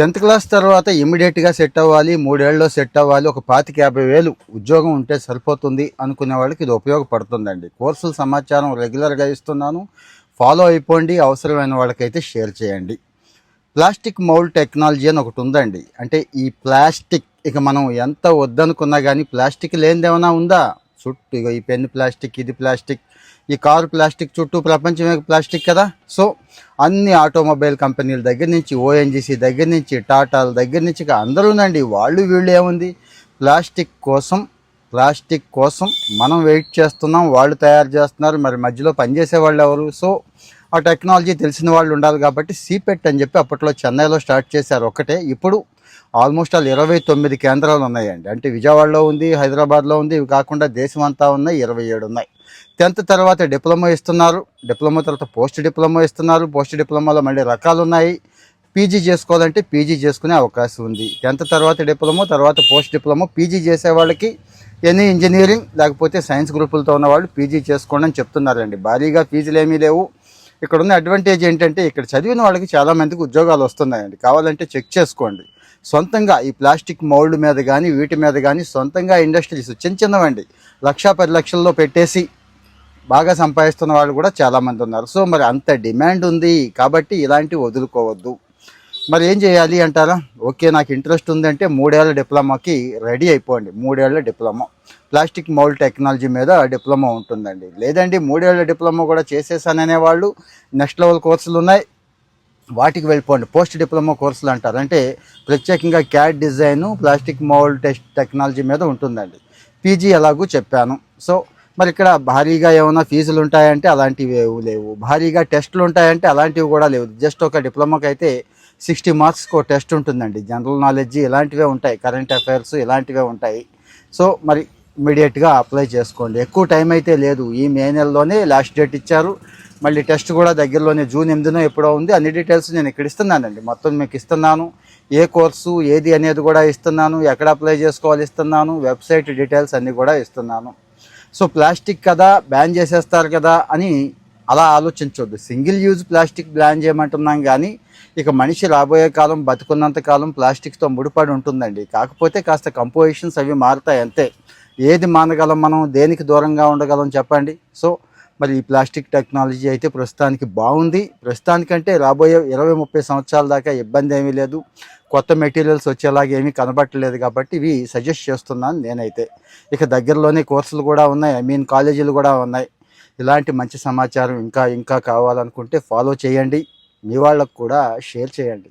Tenth class తర్వాత ఇమ్మీడియట్గా set అవ్వాలి మూడేళ్ళలో సెట్ అవ్వాలి ఒక పాతిక యాభై వేలు ఉద్యోగం ఉంటే సరిపోతుంది అనుకునే వాళ్ళకి ఇది ఉపయోగపడుతుందండి. కోర్సుల సమాచారం రెగ్యులర్గా ఇస్తున్నాను ఫాలో అయిపోండి అవసరమైన వాళ్ళకైతే షేర్ చేయండి. ప్లాస్టిక్ మౌల్డ్ టెక్నాలజీ అని ఒకటి ఉందండి. అంటే ఈ ప్లాస్టిక్ ఇక మనం ఎంత వద్దనుకున్నా కానీ ప్లాస్టిక్ లేనిదేమైనా ఉందా? చుట్టూ ఇగో ఈ పెన్ ప్లాస్టిక్ ఇది ప్లాస్టిక్ ఈ కారు ప్లాస్టిక్ చుట్టూ ప్రపంచమే ప్లాస్టిక్ కదా. సో అన్ని ఆటోమొబైల్ కంపెనీల దగ్గర నుంచి ఓఎన్జీసీ దగ్గర నుంచి టాటాల దగ్గర నుంచి అందరూ అందరూనండి వాళ్ళు వీళ్ళు ఏముంది ప్లాస్టిక్ కోసం ప్లాస్టిక్ కోసం మనం వెయిట్ చేస్తున్నాం వాళ్ళు తయారు చేస్తున్నారు మరి మధ్యలో పనిచేసే వాళ్ళు ఎవరు? సో ఆ టెక్నాలజీ తెలిసిన వాళ్ళు ఉండాలి కాబట్టి సీపెట్ అని చెప్పి అప్పట్లో చెన్నైలో స్టార్ట్ చేశారు ఒకటే ఇప్పుడు ఆల్మోస్ట్ ఆల్ ఇరవై తొమ్మిది కేంద్రాలు ఉన్నాయండి. అంటే విజయవాడలో ఉంది హైదరాబాద్లో ఉంది ఇవి కాకుండా దేశం అంతా ఉన్నాయి ఇరవై ఏడు ఉన్నాయి. టెన్త్ తర్వాత డిప్లొమా ఇస్తున్నారు. డిప్లొమా తర్వాత పోస్ట్ డిప్లొమా ఇస్తున్నారు. పోస్ట్ డిప్లొమాలో మళ్ళీ రకాలు ఉన్నాయి. పీజీ చేసుకోవాలంటే పీజీ చేసుకునే అవకాశం ఉంది. టెన్త్ తర్వాత డిప్లొమా తర్వాత పోస్ట్ డిప్లొమా పీజీ చేసే వాళ్ళకి ఎనీ ఇంజనీరింగ్ లేకపోతే సైన్స్ గ్రూపులతో ఉన్న వాళ్ళు పీజీ చేసుకోండి అని చెప్తున్నారండి. భారీగా ఫీజులు ఏమీ లేవు. ఇక్కడ ఉన్న అడ్వాంటేజ్ ఏంటంటే ఇక్కడ చదివిన వాళ్ళకి చాలామందికి ఉద్యోగాలు వస్తున్నాయండి. కావాలంటే చెక్ చేసుకోండి. సొంతంగా ఈ ప్లాస్టిక్ మౌల్డ్ మీద కానీ వీటి మీద కానీ సొంతంగా ఇండస్ట్రీస్ చిన్న చిన్నవండి. లక్ష పది లక్షల్లో పెట్టేసి బాగా సంపాదిస్తున్న వాళ్ళు కూడా చాలామంది ఉన్నారు. సో మరి అంత డిమాండ్ ఉంది. కాబట్టి ఇలాంటివి వదులుకోవద్దు. మరి ఏం చేయాలి అంటారా? ఓకే నాకు ఇంట్రెస్ట్ ఉందంటే మూడేళ్ళ డిప్లొమాకి రెడీ అయిపోండి. మూడేళ్ళ డిప్లొమా. ప్లాస్టిక్ మౌల్డ్ టెక్నాలజీ మీద డిప్లొమా ఉంటుందండి. లేదండి మూడేళ్ళ డిప్లొమా కూడా చేసేసాననే వాళ్ళు నెక్స్ట్ లెవెల్ కోర్సులు ఉన్నాయి. వాటికి వెళ్ళిపోండి. పోస్ట్ డిప్లొమా కోర్సులు అంటారు. అంటే ప్రత్యేకంగా CAD design plastic mould test technology మీద ఉంటుందండి. పీజీ ఎలాగూ చెప్పాను. సో మరి ఇక్కడ భారీగా ఏమైనా ఫీజులు ఉంటాయంటే అలాంటివి లేవు. భారీగా టెస్టులు ఉంటాయంటే అలాంటివి కూడా లేవు. జస్ట్ ఒక డిప్లొమాకి అయితే సిక్స్టీ మార్క్స్కి ఒక టెస్ట్ ఉంటుందండి. జనరల్ నాలెడ్జ్ ఇలాంటివే ఉంటాయి. కరెంట్ అఫైర్స్ ఇలాంటివే ఉంటాయి. సో మరి ఇమీడియట్గా అప్లై చేసుకోండి. ఎక్కువ టైం అయితే లేదు. ఈ మే నెలలోనే లాస్ట్ డేట్ ఇచ్చారు. మళ్ళీ టెస్ట్ కూడా దగ్గరలోనే జూన్ ఎనిమిదినో ఎప్పుడో ఉంది. అన్ని డీటెయిల్స్ నేను ఇక్కడ ఇస్తున్నానండి. మొత్తం మీకు ఇస్తున్నాను. ఏ కోర్సు ఏది అనేది కూడా ఇస్తున్నాను. ఎక్కడ అప్లై చేసుకోవాలి ఇస్తున్నాను. వెబ్సైట్ డీటెయిల్స్ అన్నీ కూడా ఇస్తున్నాను. సో ప్లాస్టిక్ కదా బ్యాన్ చేసేస్తారు కదా అని అలా ఆలోచించవద్దు సింగిల్ యూజ్ ప్లాస్టిక్ బ్యాన్ చేయమంటున్నాం కానీ ఇక మనిషి రాబోయే కాలం బతుకున్నంత కాలం ప్లాస్టిక్తో ముడిపడి ఉంటుందండి. కాకపోతే కాస్త కంపోజిషన్స్ అవి మారుతాయి అంతే. ఏది మానగలం మనం దేనికి దూరంగా ఉండగలం చెప్పండి. సో మరి ఈ ప్లాస్టిక్ టెక్నాలజీ అయితే ప్రస్తుతానికి బాగుంది. ప్రస్తుతానికంటే రాబోయే ఇరవై ముప్పై సంవత్సరాల దాకా ఇబ్బంది ఏమీ లేదు. కొత్త మెటీరియల్స్ వచ్చేలాగా ఏమీ కనబట్టలేదు కాబట్టి ఇవి సజెస్ట్ చేస్తున్నాను నేనైతే. ఇక దగ్గరలోనే కోర్సులు కూడా ఉన్నాయి ఐ మీన్ కాలేజీలు కూడా ఉన్నాయి. ఇలాంటి మంచి సమాచారం ఇంకా ఇంకా కావాలనుకుంటే ఫాలో చేయండి. మీ వాళ్ళకు కూడా షేర్ చేయండి.